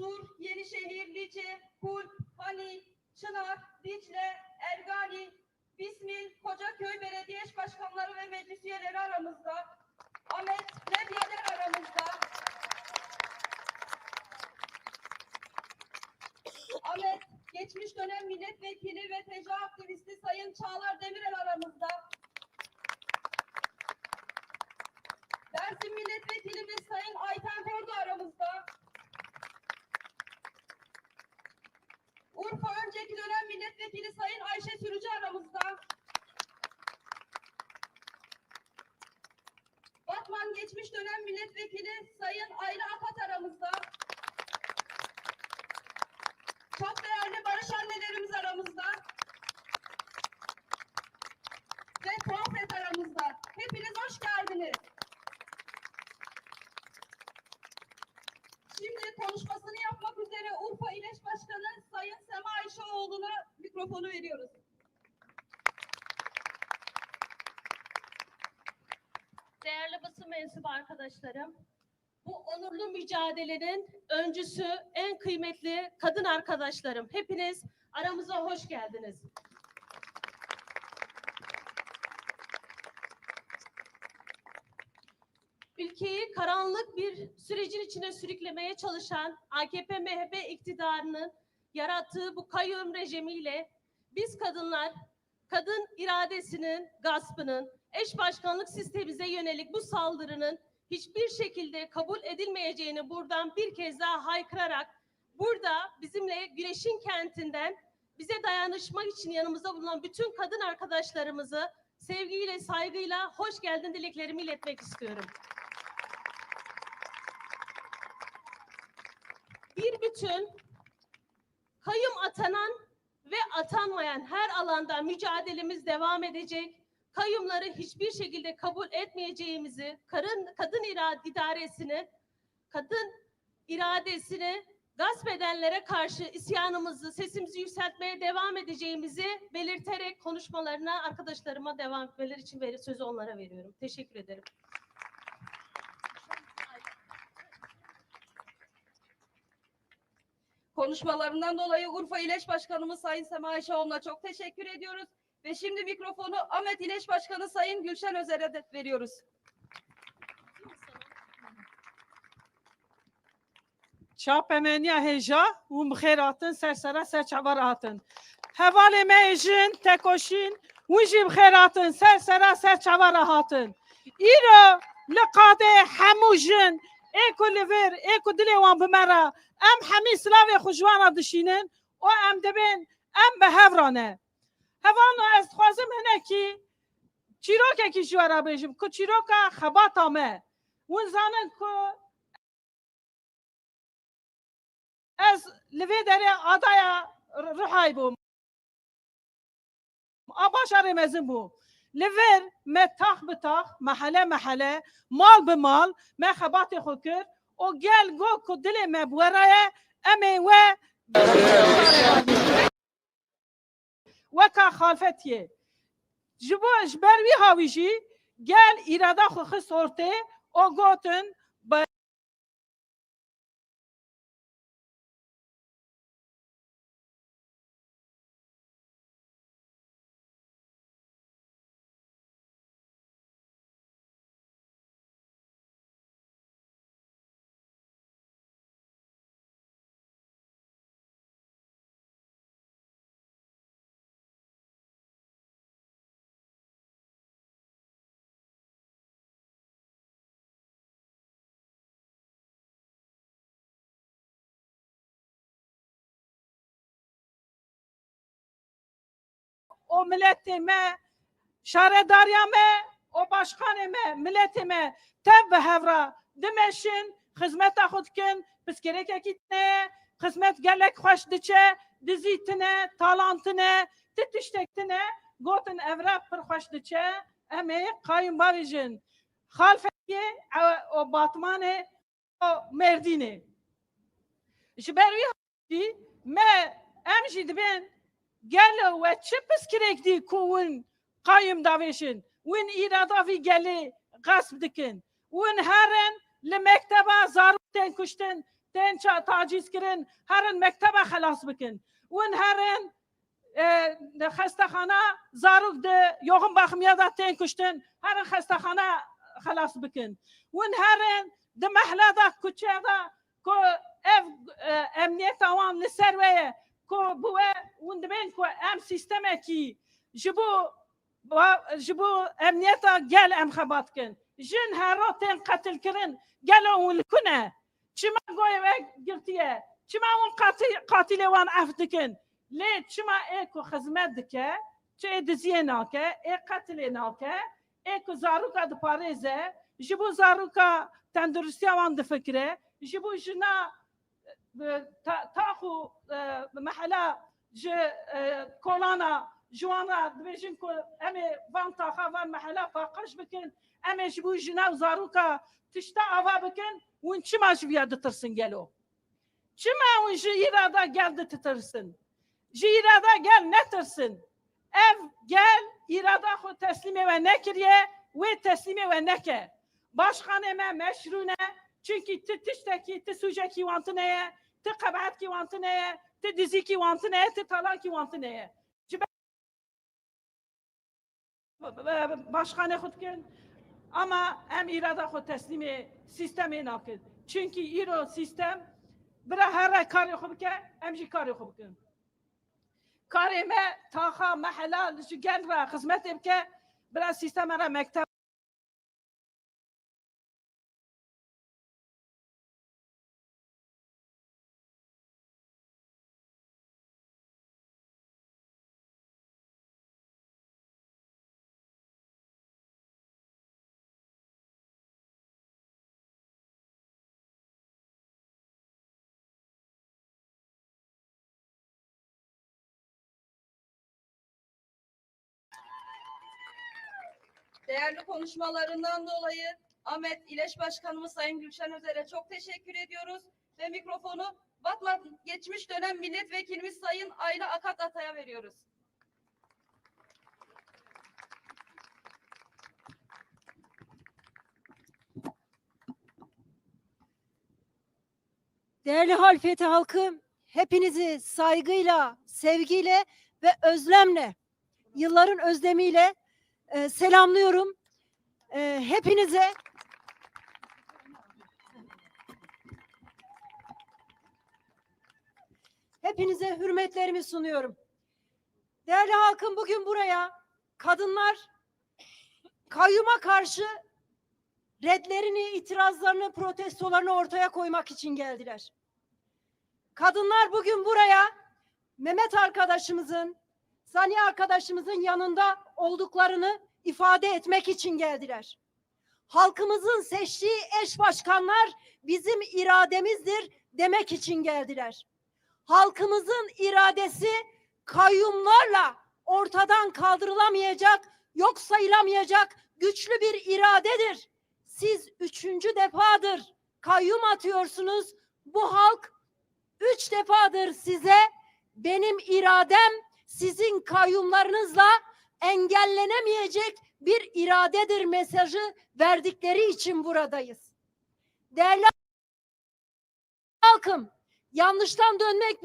Sur, Yenişehir, Lice, Kul, Hani, Çınar, Dicle, Ergani, Bismil, Kocaköy Belediye Başkanları ve Meclis üyeleri aramızda. Ahmet Nevyader aramızda. Ahmet, geçmiş dönem milletvekili ve TC aktivisti Sayın Çağlar Demirel aramızda. Dersim milletvekilimiz Sayın Ayten Kordu aramızda. Urfa önceki dönem milletvekili Sayın Ayşe Sürücü aramızda. Batman geçmiş dönem milletvekili Sayın Ayla Akat aramızda. Çok değerli barış annelerimiz aramızda. Ve Tuafet aramızda. Hepiniz hoş geldiniz. Şimdi konuşmasını yapmak üzere Urfa İleş Başkanı Sayın Sema Ayşeoğlu'na mikrofonu veriyoruz. Değerli basın mensubu arkadaşlarım, bu onurlu mücadelenin öncüsü, en kıymetli kadın arkadaşlarım. Hepiniz aramıza hoş geldiniz. Ülkeyi karanlık bir sürecin içine sürüklemeye çalışan AKP-MHP iktidarının yarattığı bu kayyum rejimiyle biz kadınlar kadın iradesinin gaspının, eş başkanlık sistemimize yönelik bu saldırının hiçbir şekilde kabul edilmeyeceğini buradan bir kez daha haykırarak burada bizimle Güneş'in kentinden bize dayanışmak için yanımızda bulunan bütün kadın arkadaşlarımızı sevgiyle, saygıyla hoş geldin dileklerimi iletmek istiyorum. Bir bütün kayyum atanan ve atanmayan her alanda mücadelemiz devam edecek. Kayyumları hiçbir şekilde kabul etmeyeceğimizi, kadın, kadın ira- idaresini, kadın iradesini gasp edenlere karşı isyanımızı, sesimizi yükseltmeye devam edeceğimizi belirterek konuşmalarına arkadaşlarıma devam etmeleri için sözü onlara veriyorum. Teşekkür ederim. Konuşmalarından dolayı Urfa İleş Başkanımız Sayın Sema Ayşeoğlu'na çok teşekkür ediyoruz. Ve şimdi mikrofonu Ahmet İleş Başkanı Sayın Gülşen Özer'e de veriyoruz. چاپمنیا هجا و بخیراتن سرسرا سرچواراتن هوال میجن تکوشین و جی بخیراتن سرسرا سرچواراتن ایرو لقاده هموجن ایکو لور ایکو دلی وان بمرا ام همی سلاوی خوشوانا دشینن و ام دبین ام به هورانه هوانو از خوازم هنه کی چیروکه کی جوارا بیجم که چیروکا خباتامه ون زانن که از لوی داره آدایا روحای بوم آباشار مزن بوم لور متاخ بتاخ محله محله مال به مال ما خبات خود کرد و گل گو که دل ما بورایه امی و وکا خالفتیه جبو جبروی هاویجی گل ایرادا خو خسورته و گوتن o milletime, şaredariyame, o başkanime, milletime tev ve hevra dimeşin, hizmeta xudkin, piskereke kitne, hizmet gelek hoş diçe, dizitine, talantine, titiştektine, gotin evra pır hoş diçe, emi kayın barıcın. Halfetiye o batmane o merdine. Jibervi hadi me em jî gel ve çi piskirek dî ku win qayim davêşin win îrada vî gelê gasp dikin win herin li mekteba zarok tên kuştin tên ça taciz kirin herin mektebe xelas bikin ون herin de xestaxana zarok de yoğun bakımya da tên kuştin herin xestaxana xelas bikin ون herin de mehle da kuçe da ko ev e, emniyet awan li ser weye ko bu ve ون dibin ko em bo ba- ji bo emniyeta gel em xebat kin jin hero tên qetil kirin gelo wan li ku ne çima goye ve girtiye çima wan qatil qatilê wan ev dikin lê çima ê ku xizmet dike çi ê diziye nake ê qetilê nake ê ku zaroka diparêze ji bo zaroka tendurustiya wan difikire ji bo jina e, ta ta xu e, mehela ji e, kolana جوانا دبیجن کو امی وان تاخا وان محلا فاقش بکن امی جبو جناو زاروکا تشتا آوا بکن ون چما جویا دترسن گلو چما ون جی irada gel de titırsın. Ji irada gel netirsin. Ev gel irada xo teslime ve nekiriye ve teslime ve neke. Başkaneme meşrune çünkü ti tişteki ti suceki ti kabahat ki vantineye ti dizi ki vantineye ti talan ki vantineye. başkanı xudkin ama em irada xud teslimi sistemi nakid. Çünkü iro sistem bira her kari xud bike em jî kari xud bikin. Karê me taxa mehela ji gel ve xizmetê bike bira sistema re mekteb Değerli konuşmalarından dolayı Ahmet İleş Başkanımız Sayın Gülşen Özer'e çok teşekkür ediyoruz ve mikrofonu Batman geçmiş dönem milletvekilimiz Sayın Ayla Akat Atay'a veriyoruz. Değerli Halfeti halkı, hepinizi saygıyla, sevgiyle ve özlemle, yılların özlemiyle e, selamlıyorum. E, hepinize hepinize hürmetlerimi sunuyorum. Değerli halkım bugün buraya kadınlar kayyuma karşı redlerini, itirazlarını, protestolarını ortaya koymak için geldiler. Kadınlar bugün buraya Mehmet arkadaşımızın, Sani arkadaşımızın yanında olduklarını ifade etmek için geldiler. Halkımızın seçtiği eş başkanlar bizim irademizdir demek için geldiler. Halkımızın iradesi kayyumlarla ortadan kaldırılamayacak, yok sayılamayacak güçlü bir iradedir. Siz üçüncü defadır kayyum atıyorsunuz. Bu halk üç defadır size benim iradem sizin kayyumlarınızla engellenemeyecek bir iradedir mesajı verdikleri için buradayız. Değerli halkım, yanlıştan dönmek